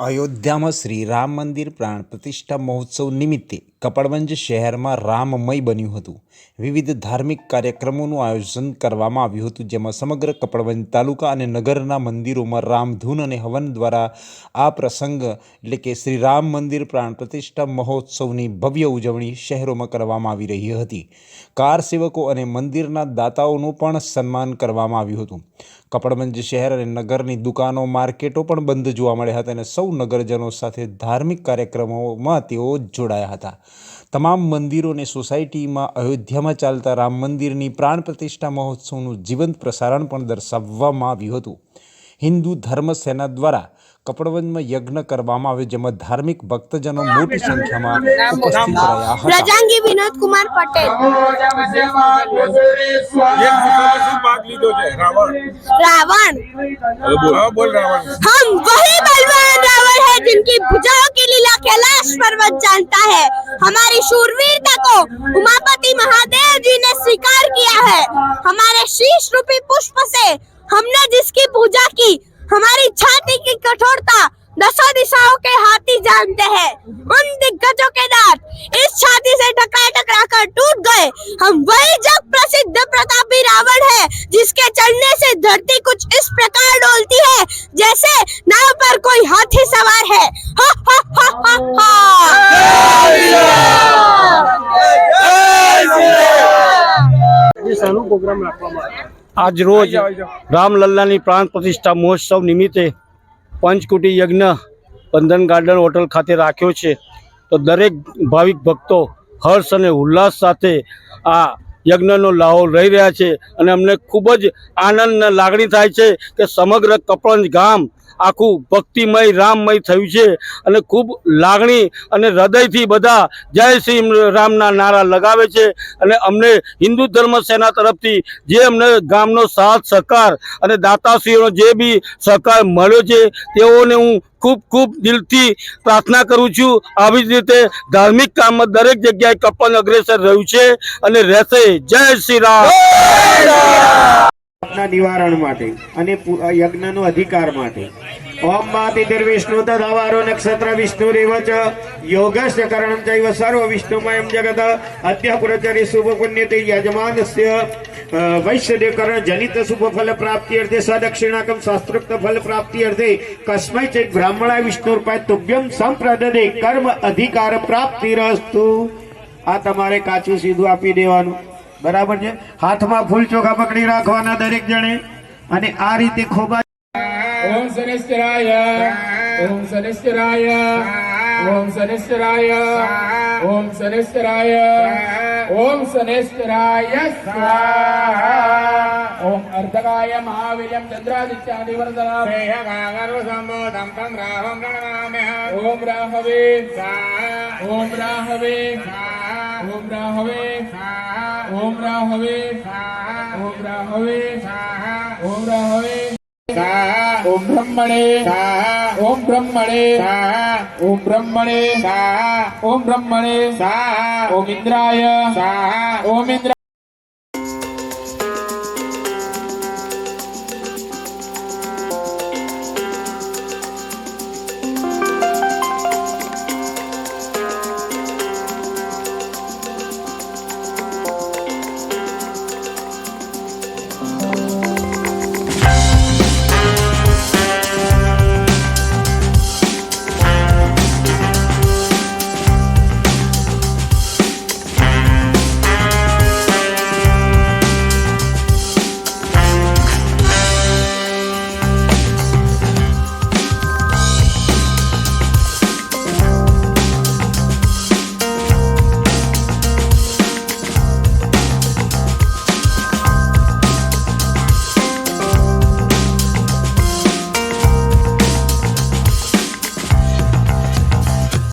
અયોધ્યામાં શ્રી રામ મંદિર પ્રાણ પ્રતિષ્ઠા મહોત્સવ નિમિત્તે કપડવંજ શહેરમાં રામમય બન્યું હતું. વિવિધ ધાર્મિક કાર્યક્રમોનું આયોજન કરવામાં આવ્યું હતું, જેમાં સમગ્ર કપડવંજ તાલુકા અને નગરના મંદિરોમાં રામધૂન અને હવન દ્વારા આ પ્રસંગ, એટલે કે શ્રી રામ મંદિર પ્રાણ પ્રતિષ્ઠા મહોત્સવની ભવ્ય ઉજવણી શહેરોમાં કરવામાં આવી રહી હતી. કાર સેવકો અને મંદિરના દાતાઓનું પણ સન્માન કરવામાં આવ્યું હતું. કપડવંજ શહેર અને નગરની દુકાનો, માર્કેટો પણ બંધ જોવા મળ્યા હતા અને સૌ નગરજનો સાથે ધાર્મિક કાર્યક્રમોમાં તેઓ જોડાયા હતા. તમામ મંદિરોને સોસાયટીમાં અયોધ્યામાં ચાલતા રામ મંદિરની પ્રાણ પ્રતિષ્ઠા મહોત્સવનું જીવંત પ્રસારણ પણ દર્શાવવામાં આવ્યું હતું. હિન્દુ ધર્મ સેના દ્વારા કપડવંજમાં યજ્ઞ કરવામાં આવ્યો જેમાં ધાર્મિક ભક્તજનો મોટી સંખ્યામાં ઉપસ્થિત રહ્યા હતા. પ્રજાંગી વિનોદ કુમાર પટેલ. રાવણ. રાવણ. હમ વહી બલવાન રાવણ હે જિનકી ભુજા कैलाश पर्वत जानता है। हमारी शूरवीरता को उमापति महादेव जी ने स्वीकार किया है। हमारे शीश रूपी पुष्प से हमने जिसकी पूजा की, हमारी छाती की कठोरता दसों दिशाओं के हाथी जानते हैं। उन दिग्गजों के दांत इस छाती से टकरा कर टूट गए हम वही जग प्रसिद्ध प्रतापी रावण है जिसके चलने से धरती कुछ इस प्रकार डोलती है जैसे नाव पर कोई हाथी सवार है हा, हा, हा, हा, આજ રોજ રામલલ્લાની પ્રાણ પ્રતિષ્ઠા મહોત્સવ નિમિત્તે પંચકુટી યજ્ઞ બંધન ગાર્ડન હોટલ ખાતે રાખ્યો છે તો દરેક ભાવિક ભક્તો હર્ષ અને ઉલ્લાસ સાથે આ યજ્ઞનો લાહો લઈ રહ્યા છે. અને અમને ખૂબ જ આનંદ લાગણી થાય છે કે સમગ્ર કપડંજ ગામ આખું ભક્તિમય, રામમય થયું છે. અને ખૂબ લાગણી અને હૃદયથી બધા જય શ્રી રામના નારા લગાવે છે. અને અમને હિન્દુ ધર્મ સેના તરફથી જે અમને ગામનો સાથ, સહકાર અને દાતાશ્રીઓનો જે બી સહકાર મળ્યો છે, તેઓને હું ખૂબ ખૂબ દિલથી પ્રાર્થના કરું છું. આવી જ રીતે ધાર્મિક કામમાં દરેક જગ્યાએ કપલ અગ્રેસર રહ્યું છે અને રહેશે. જય શ્રી રામ. પાપના નિવારણ માટે અને યજ્ઞનો અધિકાર માટે. ઓમ માતિર્ વિષ્ણુ તદવારો નક્ષત્ર વિષ્ણુ રેવચ યોગસ્ય કरणं ચૈવ સર્વ વિષ્ણુમયમ જગત. અદ્ય પુરચરી શુભ પુણ્યતે યજમાનસ્ય અ, વૈશ્યદેવકરણ જનિત શુભ ફલ પ્રાપ્તિ અર્થે સદક્ષિણાકમ શાસ્ત્રોક્ત ફલ પ્રાપ્તિ અર્થે કસ્મય ચિત બ્રાહ્મણા વિષ્ણુર્પાય તુભ્યમ સંપ્રદદે કર્મ અધિકાર પ્રાપ્તિ રસ્તુ આ તમારે કાચું સીધું આપી દેવાનું. બરાબર છે? હાથમાં ફૂલ ચોખા પકડી રાખવાના દરેક જણે. અને આ રીતે ખોબા ઓમ શનિશ્ચરાય ઓમ શનિશ્ચરાય ઓમ શનિશ્ચરાય ઓમ શનિશ્ચરાય ઓમ શનિશ્ચરાય, સ્વાહા. ઓમ અર્ધકાય મહાવીર્યમ ચંદ્રાદિત્યાદિવર્ધનમ ઓમ રાહવે ઓમ રાહવે ઓમ રાહવે ઓમ રાહવે ઓમ રાહવે ઓમ રાહવે ઓમ બ્રહ્મણે ઓમ બ્રહ્મણે ઓમ બ્રહ્મણે ઓમ બ્રહ્મણે ઓમ ઇન્દ્રાય ઓમ ઇન્દ્ર